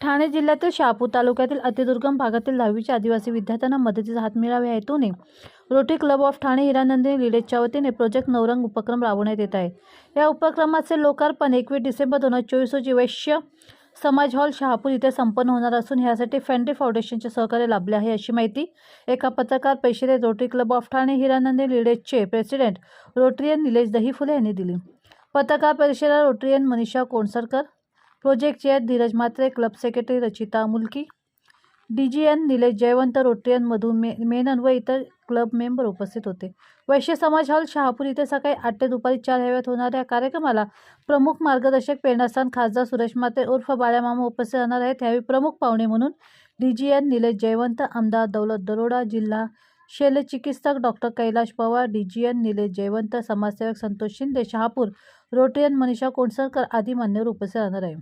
ठाणे जिल्ह्यातील शहापूर तालुक्यातील अतिदुर्गम भागातील दहावीच्या आदिवासी विद्यार्थ्यांना मदतीचा हात मिळावा या हेतूने Rotary club of Thane Hiranandani लिडेजच्या वतीने प्रोजेक्ट नवरंग उपक्रम राबवण्यात येत आहे. या उपक्रमाचे लोकार्पण एकवीस डिसेंबर दोन हजार चोवीस रोजी वैश्य समाज हॉल शहापूर इथे संपन्न होणार असून यासाठी फॅन्डे फाउंडेशनचे सहकार्य लाभले आहे अशी माहिती एका पत्रकार परिषदेत Rotary club of Thane Hiranandani लिडेजचे president Rotarian Nilesh Dahiphule यांनी दिली. पत्रकार परिषदेला Rotarian Manisha Konsarkar project chair Dheeraj Mhatre club secretary Rachita Mulki D G N Nilesh Jaywant रोटरीयनमधून मे मेनन व इतर क्लब मेंबर उपस्थित होते. वैश्य समाज हॉल शहापूर इथे सकाळी आठ ते दुपारी चार हव्यात होणाऱ्या कार्यक्रमाला प्रमुख मार्गदर्शक प्रेरणास्थान खासदार सुरेश माते उर्फ बाळ्यामामा उपस्थित राहणार आहेत. यावेळी प्रमुख पाहुणे म्हणून D G N Nilesh Jaywant आमदार दौलत दरोडा जिल्हा शल्यचिकित्सक doctor Kailash Pawar D G N Nilesh Jaywant समाजसेवक संतोष शिंदे शहापूर रोटरियन मनीषा कोणसरकर आदी मान्यवर उपस्थित राहणार आहे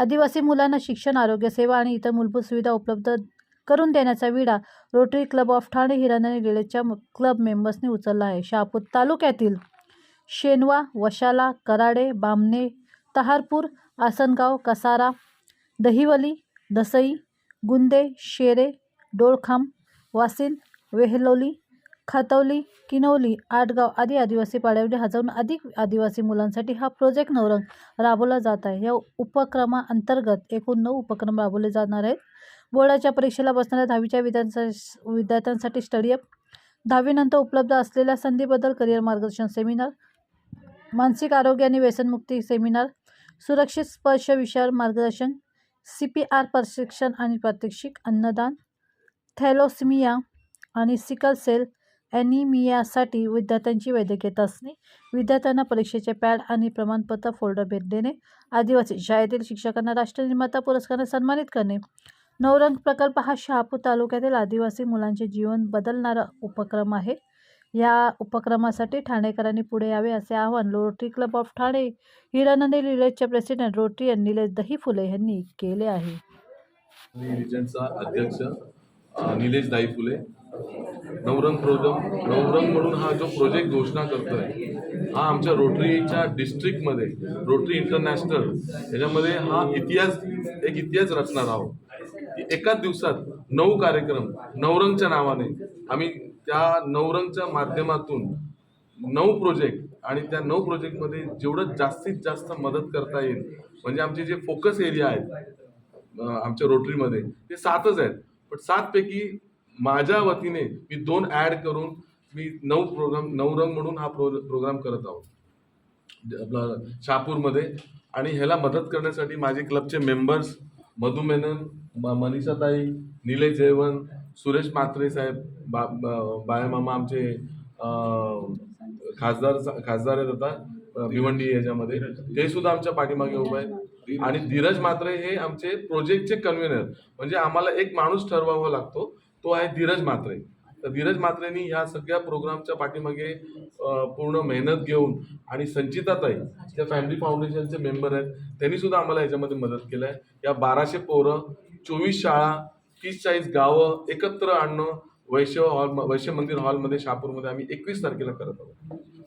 आदिवासी मुलांना शिक्षण आरोग्य सेवा आणि इतर मूलभूत सुविधा उपलब्ध करून देण्याचा विडा Rotary club of Thane Hiranandani गेलेच्या club मेंबर्सने उचलला आहे. शहापूर तालुक्यातील शेनवा वशाला कराडे बामणे तहारपूर आसनगाव कसारा दहिवली दसई गुंदे शेरे डोळखांब वासिन वेहलोली खातवली किनवली आटगाव आदी आदिवासी पाड्यामध्ये हजारून अधिक आदिवासी मुलांसाठी हा प्रोजेक्ट नवरंग राबवला जात आहे. या उपक्रमाअंतर्गत एकूण नऊ उपक्रम राबवले जाणार आहेत. बोर्डाच्या परीक्षेला बसणाऱ्या दहावीच्या विद्यार्थ्यांसाठी विद्यार्थ्यांसाठी स्टडीअप दहावीनंतर उपलब्ध असलेल्या संधीबद्दल करिअर मार्गदर्शन सेमिनार मानसिक आरोग्य आणि व्यसनमुक्ती सेमिनार सुरक्षित स्पर्श विषयावर मार्गदर्शन. सी पी आर प्रशिक्षण आणि प्रात्यक्षिक अन्नदान. थॅलोसिमिया आणि सिकल सेल ॲनिमियासाठी विद्यार्थ्यांची वैद्यकीय चाचणी विद्यार्थ्यांना परीक्षेचे पॅड आणि प्रमाणपत्र फोल्डर भेट देणे आदिवासी शाळेतील शिक्षकांना राष्ट्रनिर्माता पुरस्काराने सन्मानित करणे. नवरंग प्रकल्प हा शहापूर तालुक्यातील आदिवासी मुलांचे जीवन बदलणारा उपक्रम आहे. या उपक्रमासाठी ठाणेकरांनी पुढे यावे असे आवाहन Rotary club of Thane Hiranandani लिलेजचे president Rotary Nilesh Dahiphule यांनी केले आहे. अध्यक्ष निलेश दाई फुले नवरंग प्रोजम नवरंग म्हणून हा जो प्रोजेक्ट घोषणा करतोय हा आमच्या रोटरीच्या डिस्ट्रिक्टमध्ये रोटरी इंटरनॅशनल याच्यामध्ये हा इतिहास एक इतिहास रचणार आहोत. की एकाच दिवसात नऊ कार्यक्रम नवरंगच्या नावाने आम्ही त्या नवरंगच्या माध्यमातून नऊ प्रोजेक्ट आणि त्या नऊ प्रोजेक्टमध्ये जेवढं जास्तीत जास्त मदत करता येईल म्हणजे आमचे जे फोकस एरिया आहेत आमच्या रोटरीमध्ये ते सातच आहेत. पण सातपैकी माझ्या वतीने मी दोन ॲड करून मी नऊ प्रोग्राम नऊ रंग म्हणून हा प्रो प्रोग्राम करत आहोत. ज- आपला शहापूरमध्ये. आणि ह्याला मदत करण्यासाठी माझे क्लबचे मेंबर्स मधु मेनन म- मनीषाताई निलेश जयवंत सुरेश म्हात्रे साहेब बा बा- आमचे खासदार खासदार आहेत आता भिवंडी याच्यामध्ये. ते सुद्धा आमच्या पाठीमागे उभे आहेत. आणि धीरज मात्रे हे आमचे प्रोजेक्टचे कन्व्हेनर. म्हणजे आम्हाला एक माणूस ठरवावा लागतो. तो आहे धीरज म्हात्रे. तर धीरज म्हात्रेंनी ह्या सगळ्या प्रोग्रामच्या पाठीमागे पूर्ण मेहनत घेऊन आणि संचिताताई त्या फॅमिली फाउंडेशनचे मेंबर आहेत त्यांनी सुद्धा आम्हाला याच्यामध्ये मदत केलं आहे या बाराशे पोरं चोवीस शाळा तीस चाळीस गावं एकत्र आणणं वैश्य हॉल वैश्य मंदिर हॉलमध्ये शहापूरमध्ये आम्ही एकवीस तारखेला करत आहोत.